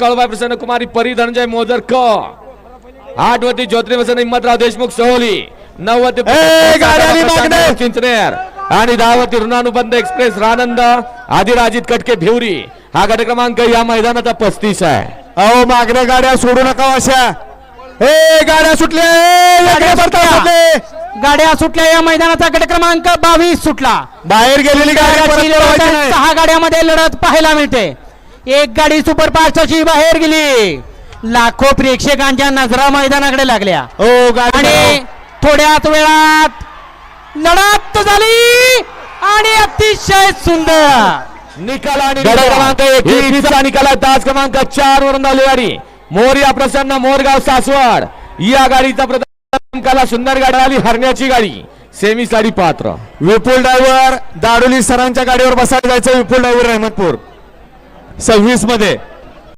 कळबाई प्रसन्न कुमारी परी धनंजय मोजर क आठ वरती ज्योतिर्मय प्रसन्न हिम्मतराव देशमुख सोहली. मागणे. चिंचनेर. आणि दहा वरती ऋणानुबंध एक्सप्रेस रानंद. आदिराजित कटके भिवरी. हा गट क्रमांक या मैदानाचा पस्तीस आहे. अहो मागण्या गाड्या सोडू नका अशा. ए गाड्या सुटल्या. ए, गाड्या सुटल्या. सुटले. गाड्या सुटल्या या मैदानाचा गट क्रमांक बावीस सुटला. बाहेर गेलेली गाडी परत गाड्याची पळवायची लढत नाही. सहा गाड्यामध्ये लढत पाहायला मिळते. एक गाडी सुपरफास्ट अशी बाहेर गेली. लाखो प्रेक्षकांच्या नजरा मैदानाकडे लागल्या. हो गाडी आणि थोड्याच वेळात लढत झाली. आणि अतिशय सुंदर. निकाल आणि क्रमांक एकवीसचा निकाल. आहे तास क्रमांक चार वरून आली गाडी मोर्या प्रसन्न मोरगाव सासवड. या गाडीचा प्रथम कला सुंदर गाडी आली हरण्याची गाडी. सेमी साडी पात्र. विपुल ड्रायव्हर दाडोली सरांच्या गाडीवर बसायला जायचं. विपुल ड्रायव्हर रहमतपूर सव्वीसमध्ये